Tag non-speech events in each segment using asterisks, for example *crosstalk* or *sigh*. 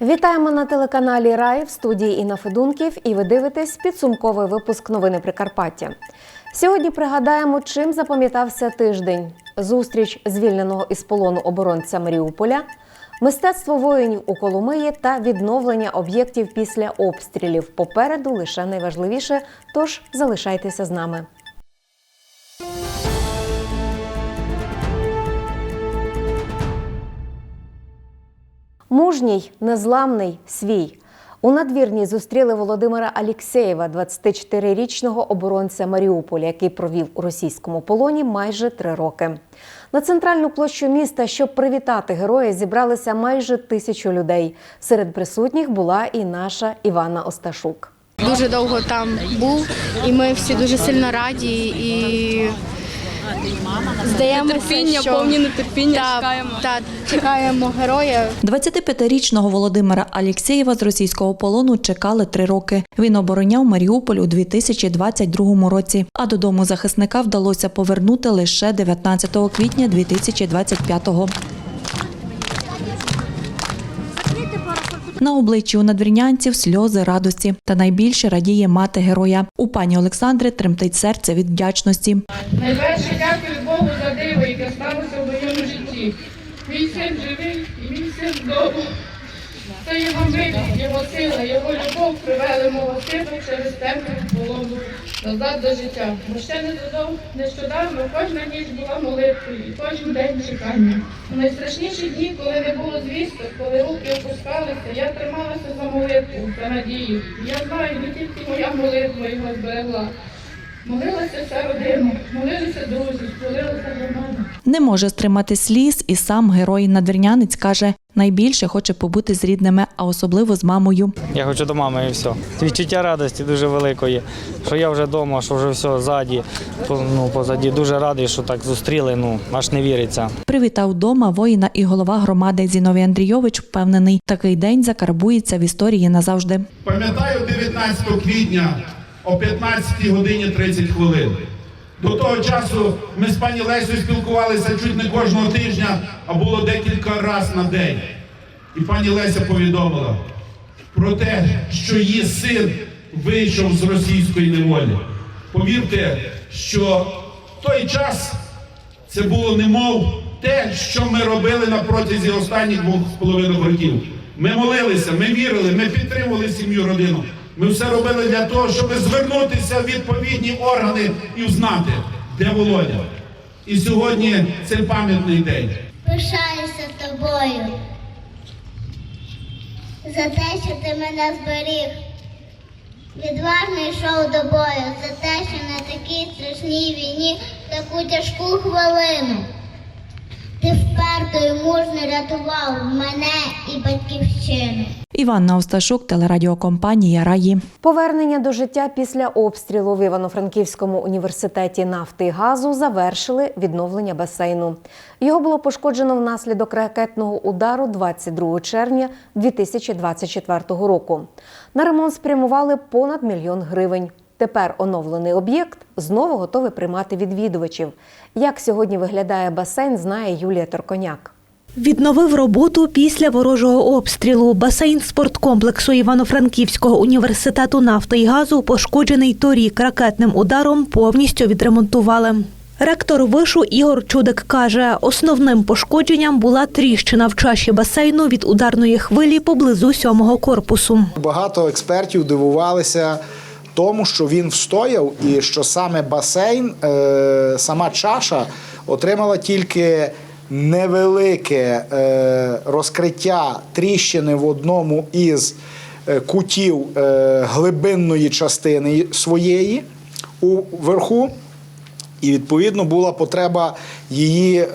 Вітаємо на телеканалі Рай в студії Інна Федунків і ви дивитесь підсумковий випуск новини Прикарпаття. Сьогодні пригадаємо, чим запам'ятався тиждень: зустріч звільненого із полону оборонця Маріуполя, мистецтво воїнів у Коломиї та відновлення об'єктів після обстрілів. Попереду лише найважливіше. Тож залишайтеся з нами. Мужній, незламний, свій. У надвірні зустріли Володимира Алєксєєва, 24-річного оборонця Маріуполя, який провів у російському полоні майже три роки. На центральну площу міста, щоб привітати героя, зібралися майже тисячу людей. Серед присутніх була і наша Івана Осташук. Дуже довго там був, і ми всі дуже сильно раді і здаємося, Нетерпіння, що... повні нетерпіння, Та- чекаємо. та, чекаємо героя. 25-річного Володимира Алєксєєва з російського полону чекали три роки. Він обороняв Маріуполь у 2022 році, а додому захисника вдалося повернути лише 19 квітня 2025-го. На обличчі у надвірнянців сльози радості. Та найбільше радіє мати героя. У пані Олександри тремтить серце від вдячності. Найперше дякую Богу за диво, яке сталося в моєму житті. Мій син живий і мій син вдома. Це його милість, його сила, його любов привели мого сина через темну полону назад до життя. Бо ще не додому нещодавно кожна ніч була молитвою і кожен день чекання. У найстрашніші дні, коли не було звісток, коли руки опускалися, я трималася за молитву та надію. Я знаю, не тільки моя молитва його зберегла. Молилася вся родина, молилися друзі, молилася громада. Не може стримати сліз, і сам герой надвірнянець каже, найбільше хоче побути з рідними, а особливо з мамою. Я хочу до мами і все. Відчуття радості дуже великої, що я вже вдома, що вже все ззаді, ну, позаді. Дуже радий, що так зустріли, ну, аж не віриться. Привітав дома воїна і голова громади Зіновій Андрійович впевнений, такий день закарбується в історії назавжди. Пам'ятаю 19 квітня о 15 годині 30 хвилин. До того часу ми з пані Лесею спілкувалися чуть не кожного тижня, а було декілька разів на день. І пані Леся повідомила про те, що її син вийшов з російської неволі. Повірте, що в той час це було немов те, що ми робили на протязі останніх двох з половиною років. Ми молилися, ми вірили, ми підтримували сім'ю родину. Ми все робили для того, щоб звернутися в відповідні органи і взнати, де Володя. І сьогодні це пам'ятний день. Пишаюся тобою за те, що ти мене зберіг. Відважно йшов до бою за те, що на такій страшній війні таку тяжку хвилину. Ти вперто і мужно рятував мене і батьківщину. Іванна Осташук, телерадіокомпанія Раї. Повернення до життя після обстрілу в Івано-Франківському університеті нафти і газу завершили відновлення басейну. Його було пошкоджено внаслідок ракетного удару 22 червня 2024 року. На ремонт спрямували понад мільйон гривень. Тепер оновлений об'єкт знову готовий приймати відвідувачів. Як сьогодні виглядає басейн, знає Юлія Торконяк. Відновив роботу після ворожого обстрілу. Басейн спорткомплексу Івано-Франківського університету нафти і газу, пошкоджений торік ракетним ударом, повністю відремонтували. Ректор вишу Ігор Чудик каже, основним пошкодженням була тріщина в чаші басейну від ударної хвилі поблизу сьомого корпусу. Багато експертів дивувалися тому, що він встояв, і що саме басейн, е, сама чаша отримала тільки невелике е, розкриття тріщини в одному із е, кутів глибинної частини своєї уверху. І відповідно була потреба її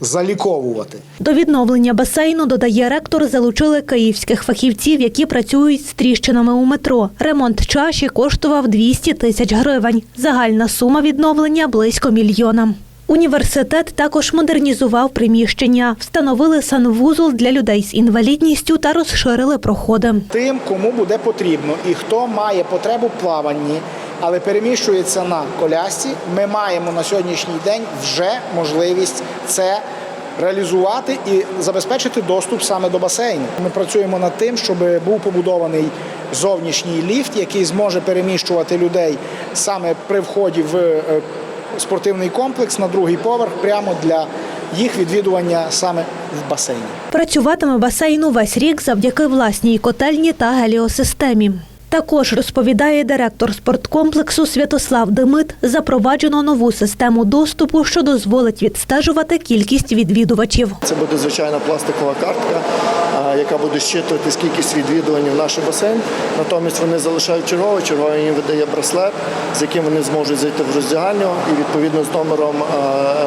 заліковувати. До відновлення басейну, додає ректор, залучили київських фахівців, які працюють з тріщинами у метро. Ремонт чаші коштував 200 тисяч гривень. Загальна сума відновлення близько мільйона. Університет також модернізував приміщення, встановили санвузол для людей з інвалідністю та розширили проходи. Тим, кому буде потрібно і хто має потребу плаванні, але переміщується на колясці, ми маємо на сьогоднішній день вже можливість це реалізувати і забезпечити доступ саме до басейну. Ми працюємо над тим, щоб був побудований зовнішній ліфт, який зможе переміщувати людей саме при вході в е, спортивний комплекс на другий поверх, прямо для їх відвідування саме в басейні. Працюватиме басейн увесь рік завдяки власній котельні та геліосистемі. Також розповідає директор спорткомплексу Святослав Демит, запроваджено нову систему доступу, що дозволить відстежувати кількість відвідувачів. Це буде звичайна пластикова картка, яка буде щитувати кількість відвідувань в наш басейн. Натомість вони залишають черговий, черговий їм видає браслет, з яким вони зможуть зайти в роздягальню і відповідно з номером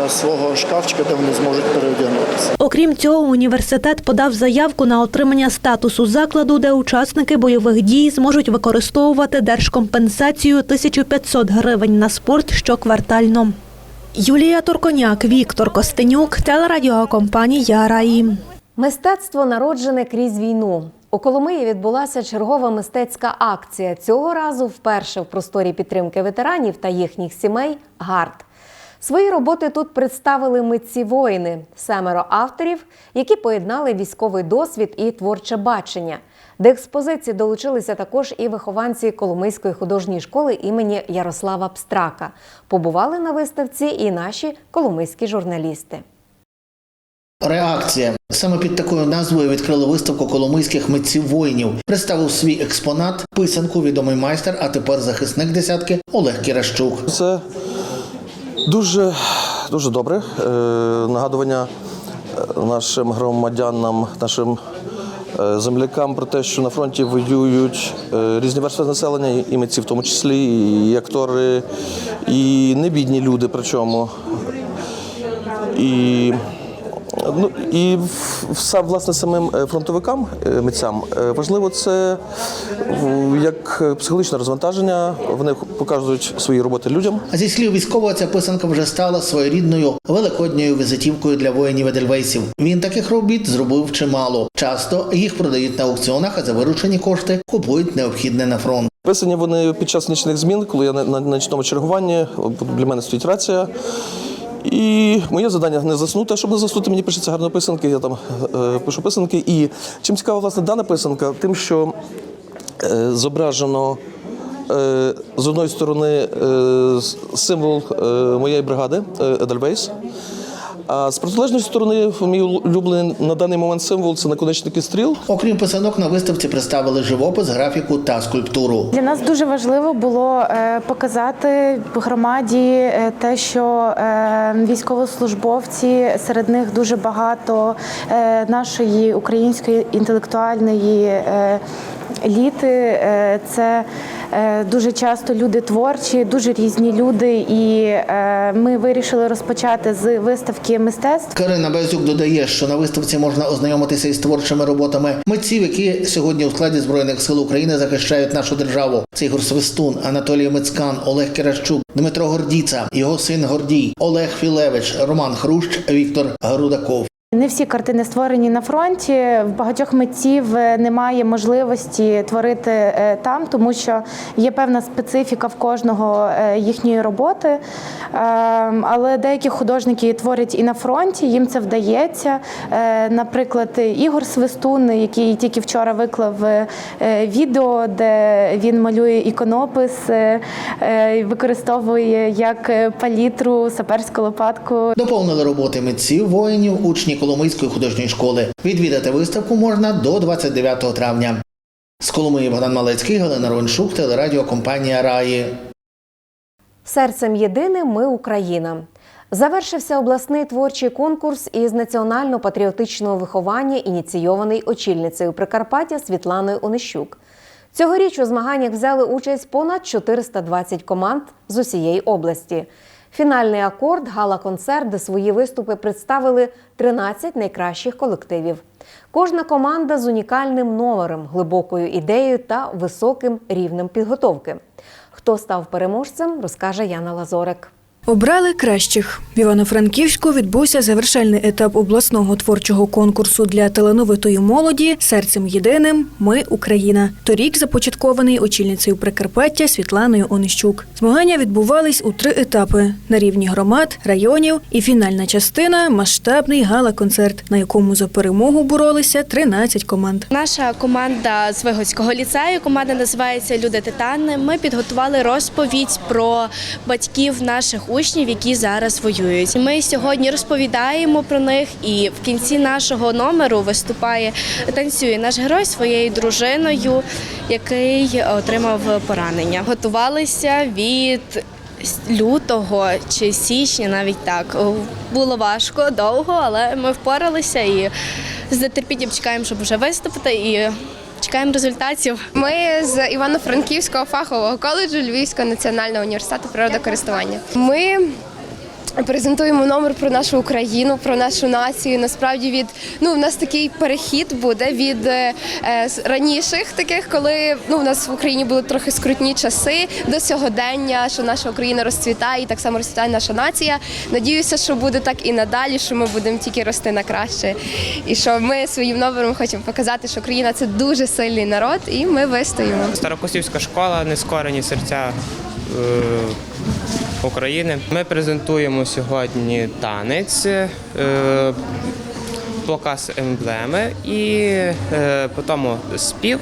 свого шкафчика, де вони зможуть переодягнутися. Окрім цього, університет подав заявку на отримання статусу закладу, де учасники бойових дій зможуть використовувати держкомпенсацію 1500 гривень на спорт щоквартально. Юлія Турконяк, Віктор Костенюк, телерадіокомпанія Раї. Мистецтво народжене крізь війну. У Коломиї відбулася чергова мистецька акція. Цього разу вперше в просторі підтримки ветеранів та їхніх сімей гард. Свої роботи тут представили митці воїни, семеро авторів, які поєднали військовий досвід і творче бачення. До експозиції долучилися також і вихованці Коломийської художньої школи імені Ярослава Пстрака. Побували на виставці і наші коломийські журналісти. Реакція саме під такою назвою відкрили виставку коломийських митців воїнів. Представив свій експонат писанку відомий майстер, а тепер захисник десятки Олег Кіращук. Це дуже, дуже добре. Е, нагадування е, нашим громадянам, нашим землякам про те, що на фронті воюють е, різні верстви населення, і митці в тому числі, і актори, і небідні люди, причому. І Ну і власне самим е, фронтовикам, е, митцям е, важливо це як психологічне розвантаження. Вони показують свої роботи людям. А зі слів військового, ця писанка вже стала своєрідною великодньою візитівкою для воїнів Едельвейсів. Він таких робіт зробив чимало. Часто їх продають на аукціонах, а за виручені кошти купують необхідне на фронт. Писані вони під час нічних змін, коли я на нічному чергуванні, для мене стоїть рація. І моє завдання не заснути. А Щоб не заснути, мені пишеться гарно писанки. Я там е, пишу писанки. І чим цікава власне дана писанка, тим, що е, зображено е, з одної сторони е, символ е, моєї бригади е. А з протилежної сторони, мій улюблений на даний момент символ це наконечники стріл. Окрім писанок, на виставці представили живопис, графіку та скульптуру. Для нас дуже важливо було е, показати громаді е, те, що е, військовослужбовці серед них дуже багато нашої української інтелектуальної еліти. Це дуже часто люди творчі, дуже різні люди, і е, ми вирішили розпочати з виставки мистецтв. Карина Безюк додає, що на виставці можна ознайомитися із творчими роботами митців, які сьогодні у складі збройних сил України захищають нашу державу. Це Ігор Свистун, Анатолій Мицкан, Олег Киращук, Дмитро Гордіца, його син Гордій, Олег Філевич, Роман Хрущ, Віктор Грудаков. Не всі картини створені на фронті. В багатьох митців е, немає можливості творити е, там, тому що є певна специфіка в кожного е, їхньої роботи. Ем, Але деякі художники творять і на фронті, їм це вдається. Наприклад, Ігор Свистун, який тільки вчора виклав відео, де він малює іконопис, використовує як палітру, саперську лопатку. Доповнили роботи митців воїнів учні Коломийської художньої школи. Відвідати виставку можна до 29 травня. З Коломиї Богдан Малецький, Галина Рончук, телерадіокомпанія Раї. Серцем єдиним ми Україна. Завершився обласний творчий конкурс із національно-патріотичного виховання, ініційований очільницею Прикарпаття Світланою Онищук. Цьогоріч у змаганнях взяли участь понад 420 команд з усієї області. Фінальний акорд гала-концерт, де свої виступи представили 13 найкращих колективів. Кожна команда з унікальним номером, глибокою ідеєю та високим рівнем підготовки. Хто став переможцем, розкаже Яна Лазорик. Обрали кращих. В Івано-Франківську відбувся завершальний етап обласного творчого конкурсу для талановитої молоді серцем єдиним Ми Україна. Торік започаткований очільницею Прикарпаття Світланою Онищук. Змагання відбувались у три етапи на рівні громад, районів і фінальна частина масштабний гала-концерт, на якому за перемогу боролися 13 команд. Наша команда з Вигодського ліцею, команда називається Люди Титани. Ми підготували розповідь про батьків наших учнів, які зараз воюють. Ми сьогодні розповідаємо про них, і в кінці нашого номеру виступає танцює наш герой своєю дружиною, який отримав поранення. Готувалися від лютого чи січня, навіть так. Було важко, довго, але ми впоралися і з нетерпінням чекаємо, щоб вже виступити і чекаємо результатів. Ми з Івано-Франківського фахового коледжу Львівського національного університету природокористування. Ми презентуємо номер про нашу Україну, про нашу націю. Насправді від ну в нас такий перехід буде від е, раніших таких, коли ну в нас в Україні були трохи скрутні часи до сьогодення, що наша Україна розцвітає, і так само розцвітає наша нація. Надіюся, що буде так і надалі, що ми будемо тільки рости на краще, і що ми своїм номером хочемо показати, що Україна це дуже сильний народ, і ми вистоїмо. Старокосівська школа, нескорені серця е, України. Ми презентуємо сьогодні танець, е, показ емблеми і по потім спів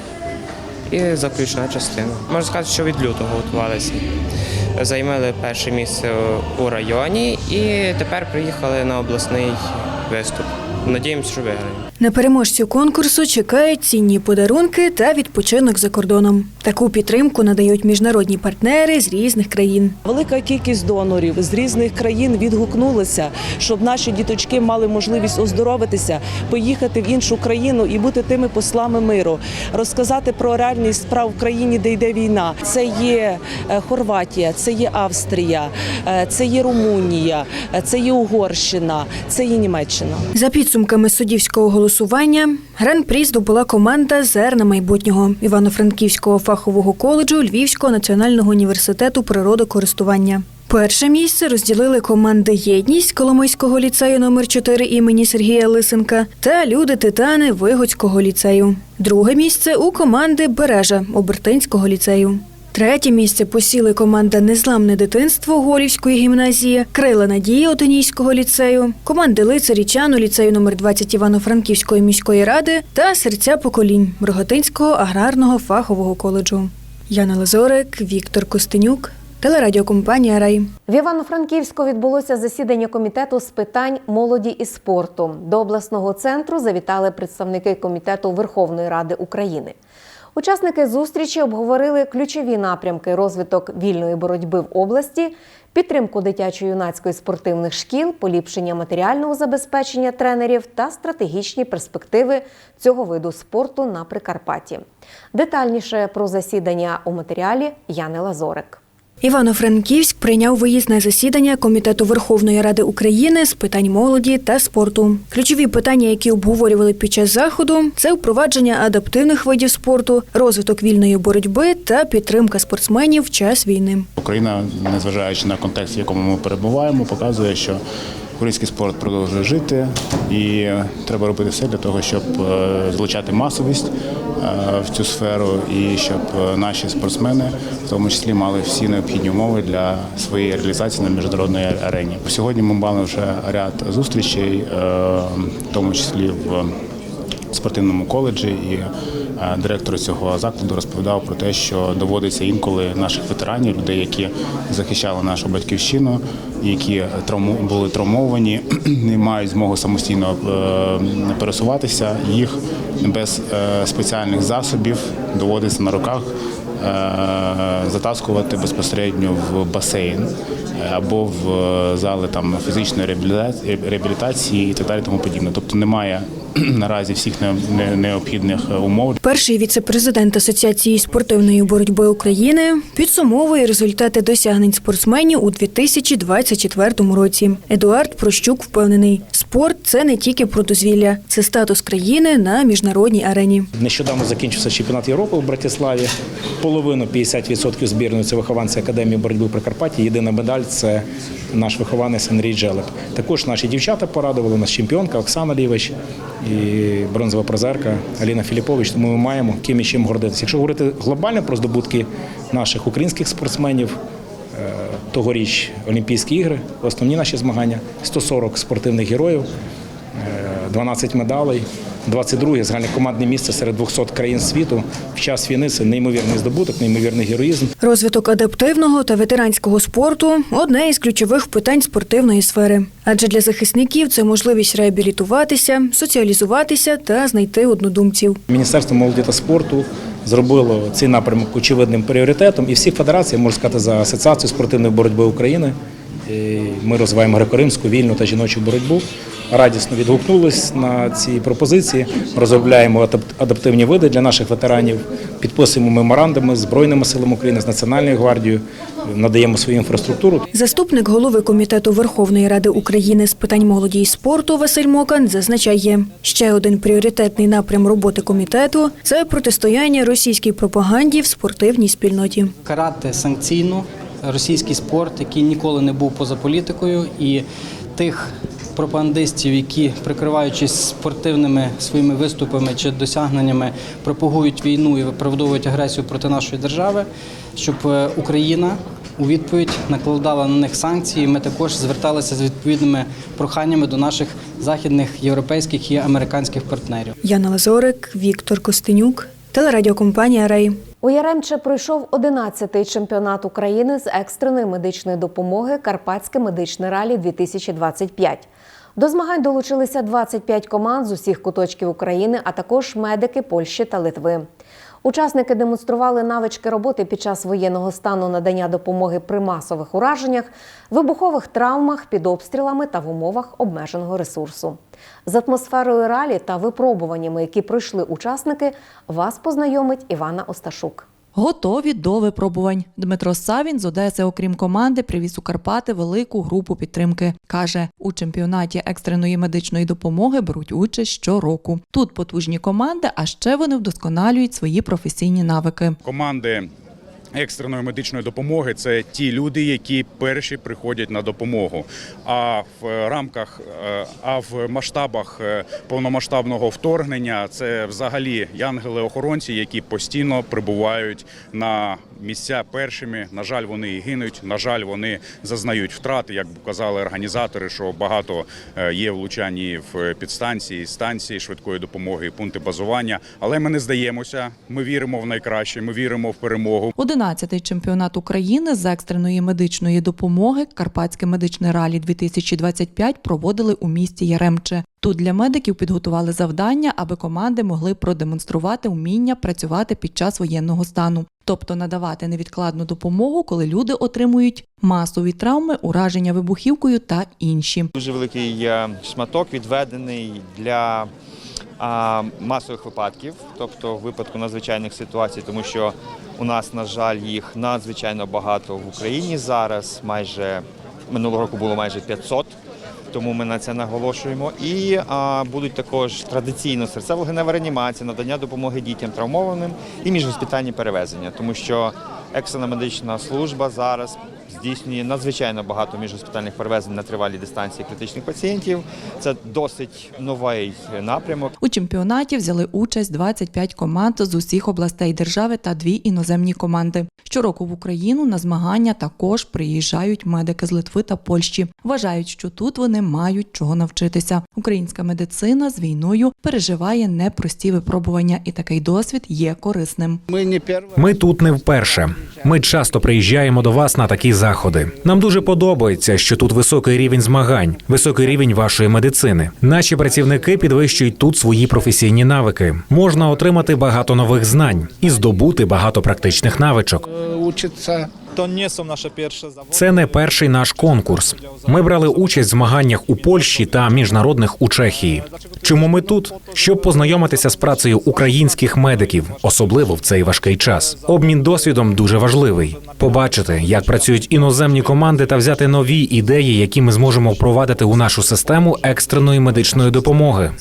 і заключна частина. Можна сказати, що від лютого готувалися. Займали перше місце у районі і тепер приїхали на обласний виступ. Надіємося, що виграємо. На переможців конкурсу чекають цінні подарунки та відпочинок за кордоном. Таку підтримку надають міжнародні партнери з різних країн. Велика кількість донорів з різних країн відгукнулися, щоб наші діточки мали можливість оздоровитися, поїхати в іншу країну і бути тими послами миру, розказати про реальність справ в країні, де йде війна. Це є е, Хорватія, це є Австрія, е, це є Румунія, е, це є Угорщина, це є Німеччина. За підсумками суддівського голосування, гран-прі здобула команда Зерна майбутнього Івано-Франківського фахового коледжу Львівського національного університету природокористування. Перше місце розділили команди Єдність Коломийського ліцею номер 4 імені Сергія Лисенка та Люди Титани Вигодського ліцею. Друге місце у команди Бережа Обертинського ліцею. Третє місце посіли команда Незламне дитинство Голівської гімназії, Крила Надії Отинійського ліцею, команди Лицарі Чану ліцею номер 20 Івано-Франківської міської ради та Серця поколінь Рогатинського аграрного фахового коледжу. Яна Лазорик, Віктор Костенюк, телерадіокомпанія Рай. В Івано-Франківську відбулося засідання комітету з питань молоді і спорту. До обласного центру завітали представники комітету Верховної Ради України. Учасники зустрічі обговорили ключові напрямки розвиток вільної боротьби в області, підтримку дитячо-юнацької спортивних шкіл, поліпшення матеріального забезпечення тренерів та стратегічні перспективи цього виду спорту на Прикарпатті. Детальніше про засідання у матеріалі Яни Лазорик. Івано-Франківськ прийняв виїзне засідання Комітету Верховної Ради України з питань молоді та спорту. Ключові питання, які обговорювали під час заходу, це впровадження адаптивних видів спорту, розвиток вільної боротьби та підтримка спортсменів в час війни. Україна, незважаючи на контекст, в якому ми перебуваємо, показує, що український спорт продовжує жити, і треба робити все для того, щоб е, залучати масовість е, в цю сферу, і щоб е, наші спортсмени, в тому числі, мали всі необхідні умови для своєї реалізації на міжнародній арені. Сьогодні ми мали вже ряд зустрічей, в тому числі в спортивному коледжі, і директор цього закладу розповідав про те, що доводиться інколи наших ветеранів, людей, які захищали нашу батьківщину, які були травмовані, *clears throat* не мають змогу самостійно е, пересуватися. Їх без е, спеціальних засобів доводиться на руках. е, Затаскувати безпосередньо в басейн е, або в е, зали там фізичної реабілітації і так далі, тому подібне. Тобто немає *clears throat* наразі всіх не- не- необхідних е, умов Перший віце-президент Асоціації спортивної боротьби України підсумовує результати досягнень спортсменів у 2024 році. Едуард Прощук впевнений, Спорт це не тільки про дозвілля, це статус країни на міжнародній арені. Нещодавно закінчився чемпіонат Європи в Братиславі. Половину 50% збірної це вихованці Академії боротьби Прикарпаття. Єдина медаль це наш вихованець Андрій Джелеп. Також наші дівчата порадували, нас чемпіонка Оксана Лівич і бронзова призерка Аліна Філіпович. Тому ми маємо ким і чим гордитися. Якщо говорити глобально про здобутки наших українських спортсменів, е, тогоріч Олімпійські ігри, основні наші змагання 140 спортивних героїв. Е, 12 медалей, 22 загальне командне місце серед 200 країн світу. В час війни це неймовірний здобуток, неймовірний героїзм. Розвиток адаптивного та ветеранського спорту одне із ключових питань спортивної сфери. Адже для захисників це можливість реабілітуватися, соціалізуватися та знайти однодумців. Міністерство молоді та спорту зробило цей напрямок очевидним пріоритетом. І всі федерації, можна сказати, за асоціацію спортивної боротьби України. Ми розвиваємо греко-римську, вільну та жіночу боротьбу. Радісно відгукнулись на ці пропозиції. Розробляємо адап- адаптивні види для наших ветеранів, підписуємо меморандуми з Збройними силами України, з Національною гвардією, надаємо свою інфраструктуру. Заступник голови комітету Верховної Ради України з питань молоді і спорту Василь Мокан зазначає, ще один пріоритетний напрям роботи комітету це протистояння російській пропаганді в спортивній спільноті. карати санкційно російський спорт, який ніколи не був поза політикою, і тих пропагандистів, які, прикриваючись спортивними своїми виступами чи досягненнями, пропагують війну і виправдовують агресію проти нашої держави, щоб е, Україна у відповідь накладала на них санкції. Ми також зверталися з відповідними проханнями до наших західних, європейських і американських партнерів. Яна Лазорик, Віктор Костенюк, телерадіокомпанія Рей. У Яремче пройшов 11-й чемпіонат України з екстреної медичної допомоги Карпатське медичне ралі 2025. До змагань долучилися 25 команд з усіх куточків України, а також медики Польщі та Литви. Учасники демонстрували навички роботи під час воєнного стану надання допомоги при масових ураженнях, вибухових травмах під обстрілами та в умовах обмеженого ресурсу. З атмосферою ралі та випробуваннями, які пройшли учасники, вас познайомить Івана Осташук. Готові до випробувань. Дмитро Савін з Одеси, окрім команди, привіз у Карпати велику групу підтримки. Каже, у чемпіонаті екстреної медичної допомоги беруть участь щороку. Тут потужні команди, а ще вони вдосконалюють свої професійні навики. команди екстреної медичної допомоги це ті люди, які перші приходять на допомогу. А в рамках, е, а в масштабах е, повномасштабного вторгнення це взагалі янгели-охоронці, які постійно прибувають на місця першими. На жаль, вони і гинуть. На жаль, вони зазнають втрати, як казали організатори, що багато е, є влучань в підстанції, станції швидкої допомоги, і пункти базування. Але ми не здаємося. Ми віримо в найкраще. Ми віримо в перемогу. 11-й чемпіонат України з екстреної медичної допомоги Карпатське медичне ралі 2025 проводили у місті Яремче. Тут для медиків підготували завдання, аби команди могли продемонструвати вміння працювати під час воєнного стану, тобто надавати невідкладну допомогу, коли люди отримують масові травми, ураження вибухівкою та інші. Дуже великий шматок відведений для масових випадків, тобто випадку надзвичайних ситуацій, тому що у нас, на жаль, їх надзвичайно багато в Україні зараз. Майже минулого року було майже 500. Тому ми на це наголошуємо. І а, будуть також традиційно серцево-генева реанімація, надання допомоги дітям травмованим і міжгоспітальні перевезення, тому що екстрена медична служба зараз здійснює надзвичайно багато міжгоспітальних перевезень на тривалій дистанції критичних пацієнтів. Це досить новий напрямок. У чемпіонаті взяли участь 25 команд з усіх областей держави та дві іноземні команди. Щороку в Україну на змагання також приїжджають медики з Литви та Польщі. Вважають, що тут вони мають чого навчитися. Українська медицина з війною переживає непрості випробування, і такий досвід є корисним. Ми тут не вперше. Ми часто приїжджаємо до вас на такі заходи. Нам дуже подобається, що тут високий рівень змагань, високий рівень вашої медицини. Наші працівники підвищують тут свої професійні навики. Можна отримати багато нових знань і здобути багато практичних навичок. Учиться nasze pierwsze. Це не перший наш конкурс. Ми брали участь в змаганнях у Польщі та міжнародних у Чехії. Чому ми тут? Щоб познайомитися з працею українських медиків, особливо в цей важкий час. Обмін досвідом дуже важливий. Побачити, як працюють іноземні команди, та взяти нові ідеї, які ми зможемо впровадити у нашу систему екстреної медичної допомоги.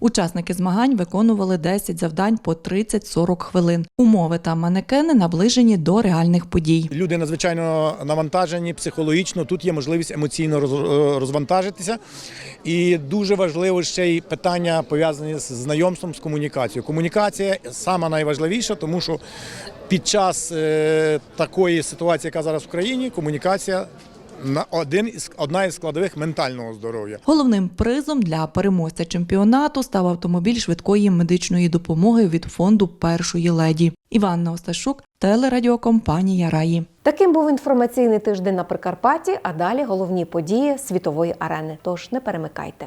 Учасники змагань виконували 10 завдань по 30-40 хвилин. Умови та манекени наближені до реальних подій. Люди надзвичайно навантажені психологічно. Тут є можливість емоційно роз- розвантажитися. І дуже важливо ще й питання пов'язані з знайомством з комунікацією. Комунікація сама найважливіша, тому що під час е, такої ситуації, яка зараз в країні, комунікація на один із одна із складових ментального здоров'я. Головним призом для переможця чемпіонату став автомобіль швидкої медичної допомоги від фонду першої леді. Іванна Осташук, телерадіокомпанія Раї. Таким був інформаційний тиждень на Прикарпатті, а далі головні події світової арени. Тож не перемикайте.